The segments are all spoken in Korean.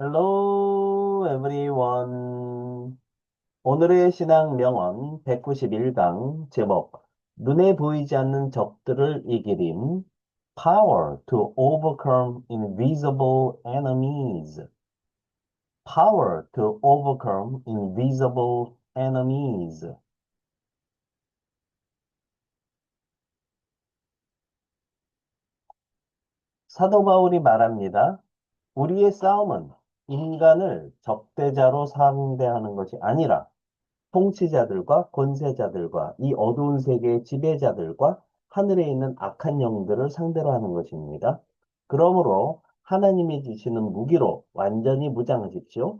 Hello, everyone. 오늘의 신앙 명언 191강 제목 눈에 보이지 않는 적들을 이기림 Power to overcome invisible enemies. Power to overcome invisible enemies. 사도 바울이 말합니다. 우리의 싸움은 인간을 적대자로 상대하는 것이 아니라 통치자들과 권세자들과 이 어두운 세계의 지배자들과 하늘에 있는 악한 영들을 상대로 하는 것입니다. 그러므로 하나님이 주시는 무기로 완전히 무장하십시오.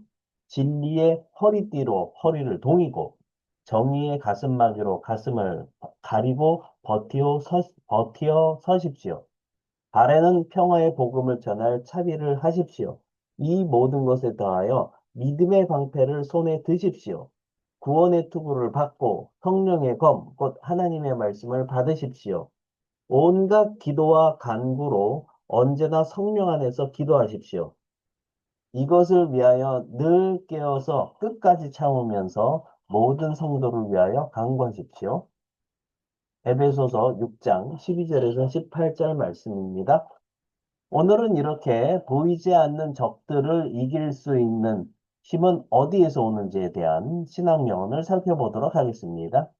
진리의 허리띠로 허리를 동이고 정의의 가슴막이로 가슴을 가리고 버티어, 서, 버티어 서십시오. 발에는 평화의 복음을 전할 차비를 하십시오. 이 모든 것에 더하여 믿음의 방패를 손에 드십시오. 구원의 투구를 받고 성령의 검, 곧 하나님의 말씀을 받으십시오. 온갖 기도와 간구로 언제나 성령 안에서 기도하십시오. 이것을 위하여 늘 깨어서 끝까지 참으면서 모든 성도를 위하여 간구하십시오. 에베소서 6장 12절에서 18절 말씀입니다. 오늘은 이렇게 보이지 않는 적들을 이길 수 있는 힘은 어디에서 오는지에 대한 신앙 명언을 살펴보도록 하겠습니다.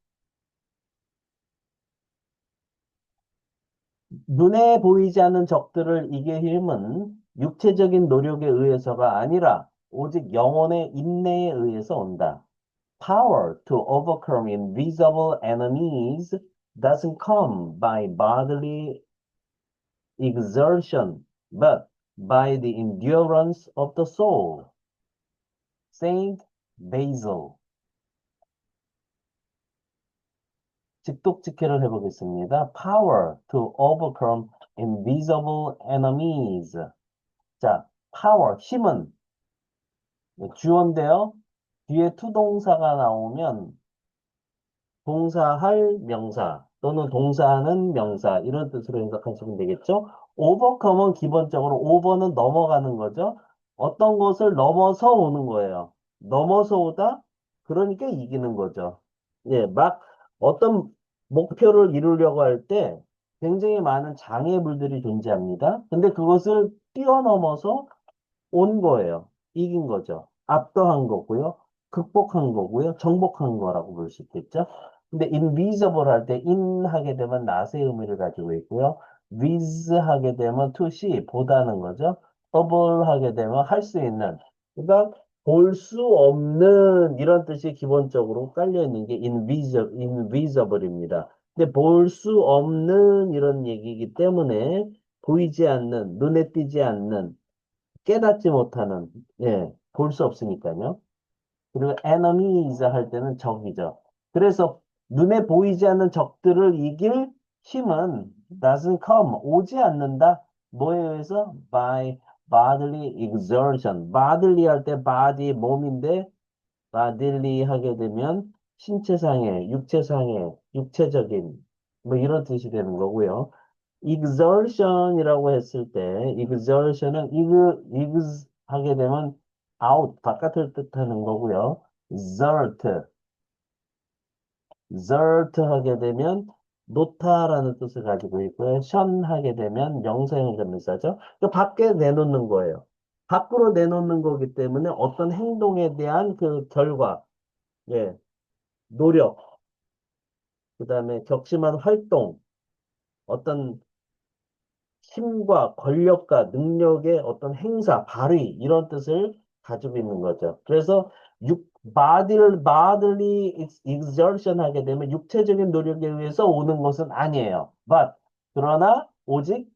눈에 보이지 않는 적들을 이길 힘은 육체적인 노력에 의해서가 아니라 오직 영혼의 인내에 의해서 온다. Power to overcome invisible enemies doesn't come by bodily exertion, but by the endurance of the soul. Saint Basil. 직독직해를 해보겠습니다. Power to overcome invisible enemies. 자, power, 힘은 주어인데요. 뒤에 투동사가 나오면 동사할 명사 또는 동사하는 명사 이런 뜻으로 해석하시면 되겠죠. overcome은 기본적으로 over는 넘어가는 거죠. 어떤 것을 넘어서 오는 거예요. 넘어서 오다? 그러니까 이기는 거죠. 예, 막 어떤 목표를 이루려고 할 때 굉장히 많은 장애물들이 존재합니다. 근데 그것을 뛰어넘어서 온 거예요. 이긴 거죠. 압도한 거고요. 극복한 거고요. 정복한 거라고 볼 수 있겠죠. 근데 invisible 할 때 in 하게 되면 낫의 의미를 가지고 있고요. with 하게 되면 to see, 보다는 거죠. able 하게 되면 할 수 있는. 그러니까 볼 수 없는 이런 뜻이 기본적으로 깔려 있는 게 invisible, invisible입니다. 근데 볼 수 없는 이런 얘기이기 때문에 보이지 않는, 눈에 띄지 않는, 깨닫지 못하는, 예, 볼 수 없으니까요. 그리고 enemies 할 때는 적이죠. 그래서 눈에 보이지 않는 적들을 이길 힘은 doesn't come, 오지 않는다. 뭐에 의해서? by bodily exertion. bodily 할 때 body, 몸인데 bodily 하게 되면 신체상의, 육체상의, 육체적인 뭐 이런 뜻이 되는 거고요. exertion이라고 했을 때 exertion은 ex, ex 하게 되면 out, 바깥을 뜻하는 거고요. exert, exert 하게 되면 놓다라는 뜻을 가지고 있고요. 션 하게 되면 명사형 전미사죠. 밖에 내놓는 거예요. 밖으로 내놓는 거기 때문에 어떤 행동에 대한 그 결과, 예, 노력, 그 다음에 격심한 활동, 어떤 힘과 권력과 능력의 어떤 행사, 발휘 이런 뜻을 가지고 있는 거죠. 그래서 육 body를 bodily exertion 하게 되면 육체적인 노력에 의해서 오는 것은 아니에요. but 그러나 오직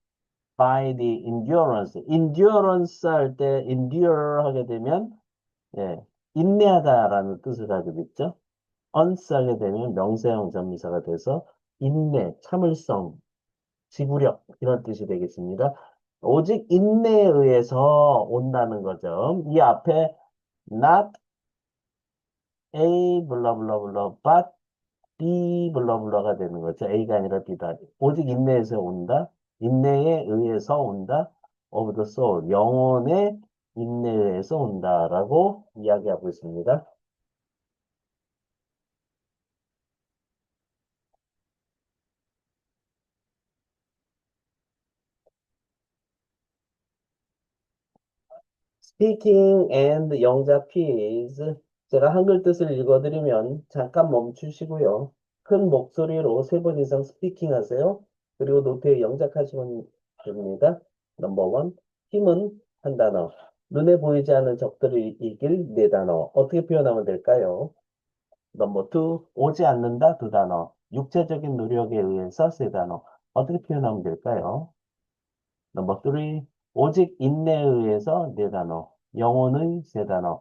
by the endurance. endurance 할 때 endure 하게 되면 예, 인내하다라는 뜻을 가지고 있죠. ons 하게 되면 명사형 전미사가 돼서 인내, 참을성, 지구력 이런 뜻이 되겠습니다. 오직 인내에 의해서 온다는 거죠. 이 앞에 not A 블라블라블라 but B 블라블라가 되는 거죠. A가 아니라 B다. 오직 인내에서 온다. 인내에 의해서 온다. of the soul. 영혼의 인내에서 온다라고 이야기하고 있습니다. Speaking and 영작 piece. 제가 한글 뜻을 읽어드리면 잠깐 멈추시고요. 큰 목소리로 세 번 이상 스피킹 하세요. 그리고 노트에 영작하시면 됩니다. 넘버 원. 힘은 한 단어. 눈에 보이지 않는 적들을 이길 네 단어. 어떻게 표현하면 될까요? 넘버 투. 오지 않는다 두 단어. 육체적인 노력에 의해서 세 단어. 어떻게 표현하면 될까요? 넘버 3. 오직 인내에 의해서 네 단어. 영혼의 세 단어.